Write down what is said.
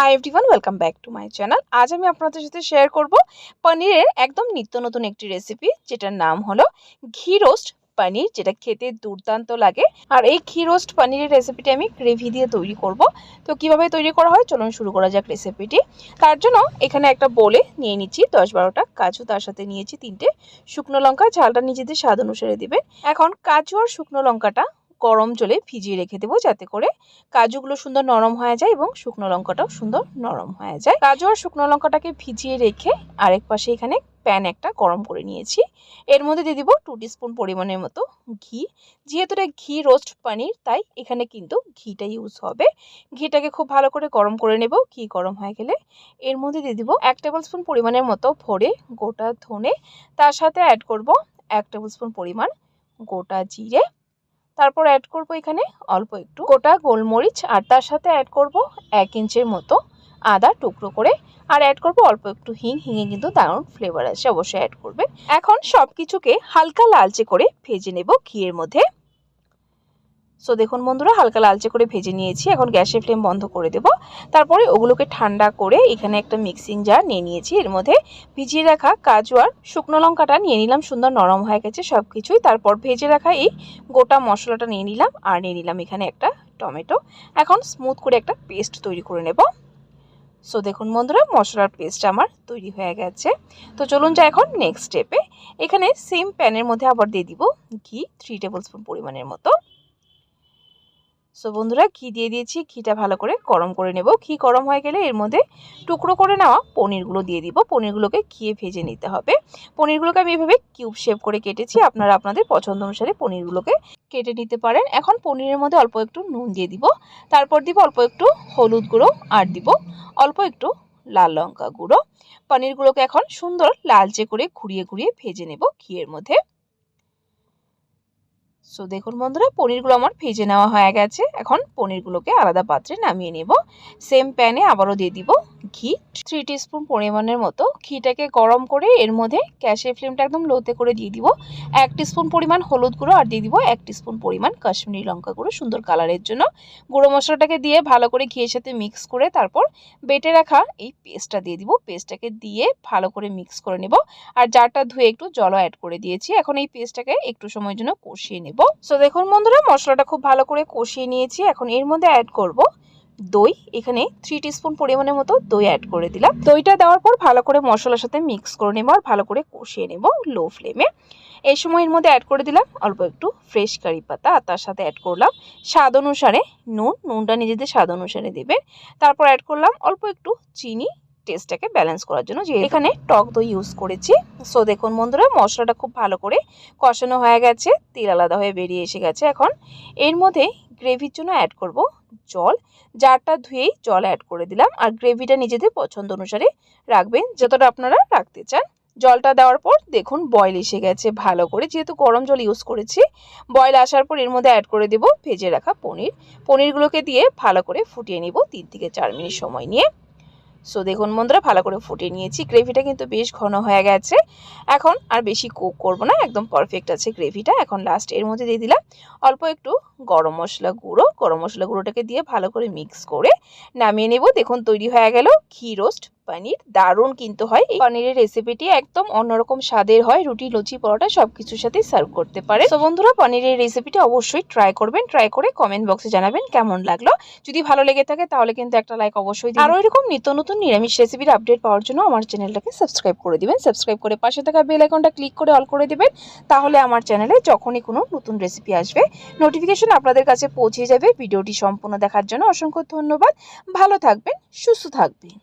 Hi everyone welcome back to my channel আজ আমি আপনাদের সাথে শেয়ার করব পনিরের একদম নিত্য নতুন একটি রেসিপি যেটার নাম হলো ঘি রোস্ট পনির, যেটা খেতে দুর্দান্ত লাগে। আর এই ঘি রোস্ট পনিরের রেসিপিটি আমি গ্রেভি দিয়ে তৈরি করব। তো কীভাবে তৈরি করা হয় চলুন শুরু করা যাক রেসিপিটি তার জন্য এখানে একটা বোলে নিয়ে নিচ্ছি দশ বারোটা কাজু, তার সাথে নিয়েছি তিনটে শুকনো লঙ্কা, ঝালটা নিজেদের স্বাদ অনুসারে দিবেন এখন কাজু আর শুকনো লঙ্কাটা গরম জলে ভিজিয়ে রেখে দেবো যাতে করে কাজুগুলো সুন্দর নরম হয়ে যায় এবং শুকনো লঙ্কাটাও সুন্দর নরম হয়ে যায়। কাজু আর শুকনো লঙ্কাটাকে ভিজিয়ে রেখে আরেক পাশে এখানে প্যান একটা গরম করে নিয়েছি। এর মধ্যে দিয়ে দিব টু স্পুন পরিমাণের মতো ঘি। যেহেতু এটা ঘি রোস্ট পনির তাই এখানে কিন্তু ঘিটা ইউজ হবে। ঘিটাকে খুব ভালো করে গরম করে নেব। ঘি গরম হয়ে গেলে এর মধ্যে দিয়ে দিব এক টেবিল স্পুন পরিমাণের মতো ভরে গোটা ধনে। তার সাথে অ্যাড করব এক টেবিল স্পুন পরিমাণ গোটা জিরে। তারপর অ্যাড করব এখানে অল্প একটু। গোটা গোলমরিচ আর তার সাথে অ্যাড করব এক ইঞ্চের মতো আদা টুকরো করে। আর অ্যাড করব অল্প একটু হিং হিঙে কিন্তু দারুণ ফ্লেভার আছে, অবশ্যই অ্যাড করবে। এখন সব কিছুকে হালকা লালচে করে ভেজে নেব ঘিয়ের মধ্যে। সো দেখুন বন্ধুরা, হালকা লালচে করে ভেজে নিয়েছি। এখন গ্যাসের ফ্লেম বন্ধ করে দেব। তারপরে ওগুলোকে ঠান্ডা করে এখানে একটা মিক্সিং জার নিয়ে নিয়েছি। এর মধ্যে ভিজিয়ে রাখা কাজু আর শুকনো লঙ্কাটা নিয়ে নিলাম। সুন্দর নরম হয়ে গেছে সব কিছুই তারপর ভেজে রাখা এই গোটা মশলাটা নিয়ে নিলাম আর নিয়ে নিলাম এখানে একটা টমেটো। এখন স্মুথ করে একটা পেস্ট তৈরি করে নেব। সো দেখুন বন্ধুরা, মশলার পেস্ট আমার তৈরি হয়ে গেছে। তো চলুন যা এখন নেক্সট স্টেপে এখানে সেম প্যানের মধ্যে আবার দিয়ে দিব ঘি থ্রি টেবিল স্পুন পরিমাণের মতো। সো বন্ধুরা ঘি দিয়ে দিয়েছি, ঘিটা ভালো করে গরম করে নেব। ঘি গরম হয়ে গেলে এর মধ্যে টুকরো করে নেওয়া পনিরগুলো দিয়ে দিব। পনিরগুলোকে ঘিয়ে ভেজে নিতে হবে। পনিরগুলোকে আমি এভাবে কিউব শেপ করে কেটেছি। আপনারা আপনাদের পছন্দ অনুসারে পনিরগুলোকে কেটে নিতে পারেন। এখন পনিরের মধ্যে অল্প একটু নুন দিয়ে দিব। তারপর দিব অল্প একটু হলুদ গুঁড়ো আর দিব অল্প একটু লাল লঙ্কা গুঁড়ো। পনিরগুলোকে এখন সুন্দর লালচে করে ঘুরিয়ে ঘুরিয়ে ভেজে নেব ঘিয়ের মধ্যে। সো দেখুন বন্ধুরা, পনিরগুলো আমার ভেজে নেওয়া হয়ে গেছে। এখন পনিরগুলোকে আলাদা পাত্রে নামিয়ে নেব। সেম প্যানে আবারও দিয়ে দিব ঘি। থ্রি স্পুন পরিমাণের মতো ঘিটাকে গরম করে এর মধ্যে গ্যাসের ফ্লেমটা একদম লোতে করে দিয়ে দিব। এক স্পুন পরিমাণ হলুদ গুঁড়ো আর দিয়ে দিব এক স্পুন পরিমাণ কাশ্মীরি লঙ্কা গুঁড়ো সুন্দর কালারের জন্য। গুঁড়ো মশলাটাকে দিয়ে ভালো করে ঘিয়ের সাথে মিক্স করে তারপর বেটে রাখা এই পেস্টটা দিয়ে দিব। পেস্টটাকে দিয়ে ভালো করে মিক্স করে নেব। আর জারটা ধুয়ে একটু জলও অ্যাড করে দিয়েছি। এখন এই পেস্টটাকে একটু সময়ের জন্য কষিয়ে নেব। সো দেখুন বন্ধুরা, মশলাটা খুব ভালো করে কষিয়ে নিয়েছি। এখন এর মধ্যে অ্যাড করব দই। এখানে থ্রি স্পুন পরিমাণের মতো দই অ্যাড করে দিলাম। দইটা দেওয়ার পর ভালো করে মশলার সাথে মিক্স করে নেব আর ভালো করে কষিয়ে নেব লো ফ্লেমে এই সময় এর মধ্যে অ্যাড করে দিলাম অল্প একটু ফ্রেশ কারি পাতা আর তার সাথে অ্যাড করলাম স্বাদ অনুসারে নুন। নুনটা নিজেদের স্বাদ অনুসারে দেবে তারপর অ্যাড করলাম অল্প একটু চিনি। টেস্টটাকে ব্যালেন্স করার জন্য যে এখানে টক দই ইউজ করেছি। সো দেখুন বন্ধুরা, মশলাটা খুব ভালো করে কষানো হয়ে গেছে, তেল আলাদা হয়ে বেরিয়ে এসে গেছে এখন। এর মধ্যে গ্রেভির জন্য অ্যাড করব জল। জারটা ধুয়েই জল অ্যাড করে দিলাম আর গ্রেভিটা নিজেদের পছন্দ অনুসারে রাখবেন, যতটা আপনারা রাখতে চান। জলটা দেওয়ার পর দেখুন বয়েল এসে গেছে ভালো করে। যেহেতু গরম জল ইউজ করেছি বয়েল আসার পর এর মধ্যে অ্যাড করে দেব ভেজে রাখা পনির। পনিরগুলোকে দিয়ে ভালো করে ফুটিয়ে নিব তিন থেকে চার মিনিট সময় নিয়ে। সো দেখুন বন্ধুরা, ভালো করে ফুটিয়ে নিয়েছি। গ্রেভিটা কিন্তু বেশ ঘন হয়ে গেছে। এখন আর বেশি কুক করব না, একদম পারফেক্ট আছে গ্রেভিটা। এখন লাস্ট এর মধ্যে দিয়ে দিলাম অল্প একটু গরম মশলা গুঁড়ো। গরম মশলা গুঁড়োটাকে দিয়ে ভালো করে মিক্স করে নামিয়ে নেব। দেখুন, তৈরি হয়ে গেল ঘি রোস্ট পনির, দারুণ কিন্তু হয়। এই পনিরের রেসিপিটি একদম অন্যরকম স্বাদের হয়। রুটি, লুচি, পরোটা সব কিছুর সাথে সার্ভ করতে পারে। তো বন্ধুরা, পনিরের রেসিপিটি অবশ্যই ট্রাই করবেন। ট্রাই করে কমেন্ট বক্সে জানাবেন কেমন লাগল। যদি ভালো লেগে থাকে তাহলে কিন্তু একটা লাইক অবশ্যই আরও এরকম নিত্য নতুন নিরামিষ রেসিপির আপডেট পাওয়ার জন্য আমার চ্যানেলটাকে সাবস্ক্রাইব করে দিবেন। সাবস্ক্রাইব করে পাশে থাকা বেল আইকনটা ক্লিক করে অল করে দিবেন। তাহলে আমার চ্যানেলে যখনই কোনো নতুন রেসিপি আসবে নোটিফিকেশন আপনাদের কাছে পৌঁছে যাবে। ভিডিওটি সম্পূর্ণ দেখার জন্য অসংখ্য ধন্যবাদ। ভালো থাকবেন, সুস্থ থাকবেন।